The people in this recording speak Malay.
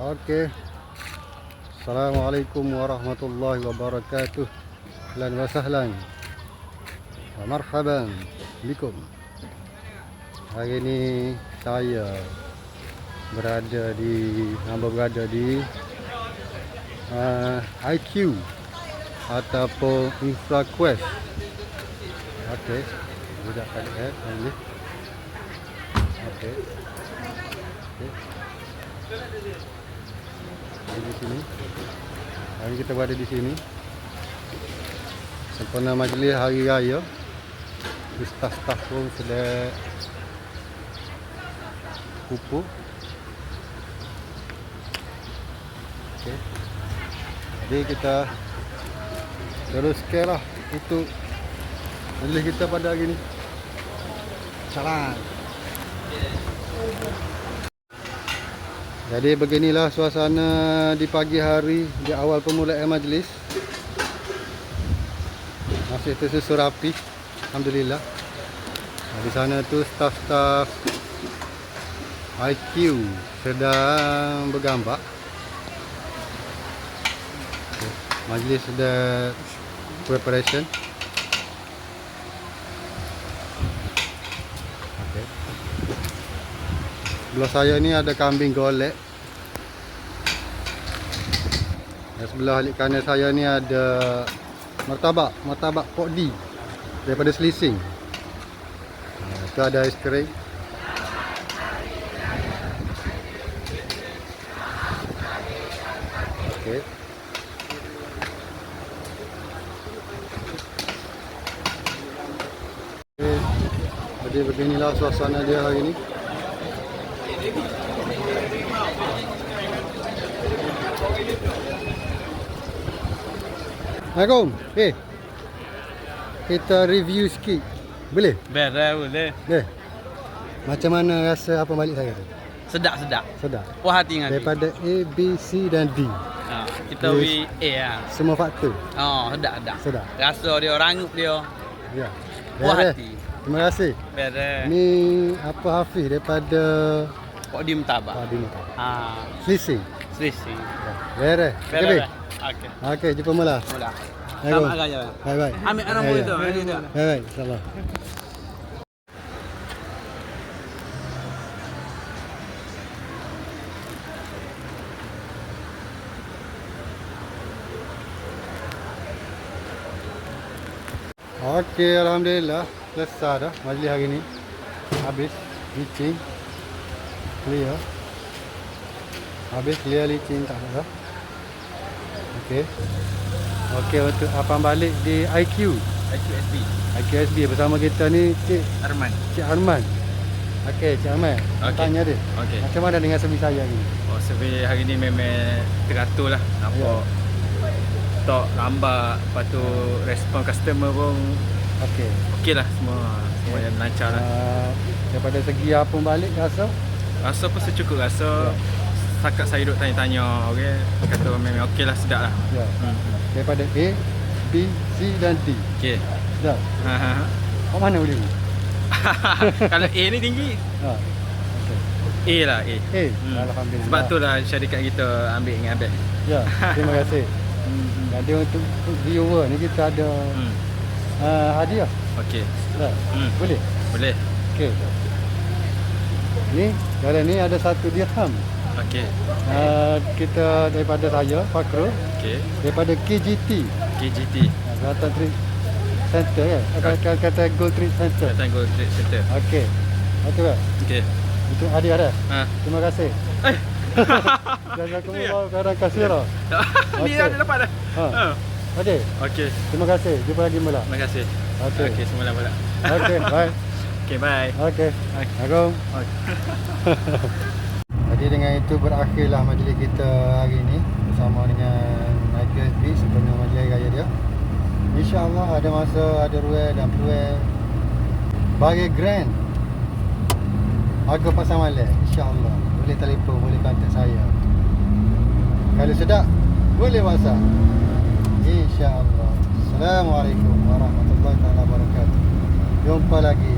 Okey. Assalamualaikum warahmatullahi wabarakatuh. Ahlan wa sahlan. Wa marhaban bikum. Hari ini saya berada di hamba berada di uh, IQ ataupun InfraQuest. Okey. Budak kali eh ini. Okey. Okey. Ini di sini. Hari kita berada di sini. Sempena majlis hari raya. Staf-staf pun sedang pupuk. Okey. Jadi kita teruskan lah itu majlis kita pada hari ni. Salam. Jadi beginilah suasana di pagi hari di awal permulaan majlis. Masih tersusun rapi. Alhamdulillah. Di sana tu staf-staf IQ sedang bergambar. Majlis sedang preparation. Okey. Sebelah saya ni ada kambing golek. Dan sebelah alik kanan saya ni ada martabak, martabak Pok D daripada Selising. Ha, tu ada aiskrim. Okey. Okey. Jadi beginilah suasana dia hari ni. Assalamualaikum. Eh. Kita review sikit. Boleh? Beres boleh. Boleh. Macam mana rasa apa balik saya tu? Sedap sedap. Sedap. Puas hati dengan Daripada A, B, C dan D. Ha, kita wi A lah. Semua faktor. Oh, sedap sedap. Sedap. Rasa dia rangup dia. Ya. Puas hati. Terima kasih. Beres. Ni apa Hafiz daripada Kok di mentabak. Padi Mekah. Ha, Selising. selisih. Ya. Beres. Beres. Okey. Okey, jumpa mula. Mula. Assalamualaikum. Selamat raya. Bye bye. Ambil orang Ya, boleh ya. tu. Ambil tu. Bye bye. Salam. Okey, Alhamdulillah Selesai dah Okey untuk abang balik di IQ IQSB. IQSB bersama kita ni Cik Arman. Cik Arman Okey Cik Arman Okey. Tanya dia Okey. Macam mana dengan servis saya ni Oh, survey hari ni memang teratur lah. Nampak Ya. tok lambat. Lepas tu respon customer pun Okey okey lah semua. Semua yang lancar lah. uh, Daripada segi apa balik rasa Rasa pun secukup rasa. Setakat saya duduk tanya-tanya, okey. Kata memang okey lah, sedap lah. Ya Hmm. Daripada A B C dan D Okey. Sedap Ha, ha, mana boleh ni Kalau A ni tinggi, ha. Okey A lah A. Eh, Hmm. Alhamdulillah Sebab tu lah syarikat kita ambil dengan Abel. Ya, terima kasih Hmm. Jadi untuk, viewer ni kita ada Hmm. uh, hadiah Okey. Hmm. Boleh? Boleh. Okey Ni, dalam ni ada satu dirham Okey. uh, Kita daripada saya, Fakro Okey. Daripada KGT KGT. uh, Kelatan Trade Center kan? Kata, kata Gold Trade Center Kelatan Gold Trade Center. Okey Okey Pak Okey. Itu hadiah dah Ha. Terima kasih Eh. Jazakumullah khairan kasira Ni Okey. dah ada. Ha. Ha. Okey Okey. Terima kasih Jumpa lagi mula Terima kasih. Okey Okey, semula pula. Okey bye Okey, bye. Okey Assalamualaikum Jadi dengan itu berakhirlah majlis kita hari ini bersama dengan IQSB sepenuh majlis raya dia. InsyaAllah ada masa, ada ruang dan peluang bagi grand harga pasar malam. InsyaAllah boleh telefon, boleh kontak saya. Kalau sedap, boleh WhatsApp. InsyaAllah. Assalamualaikum warahmatullahi wabarakatuh. Jumpa lagi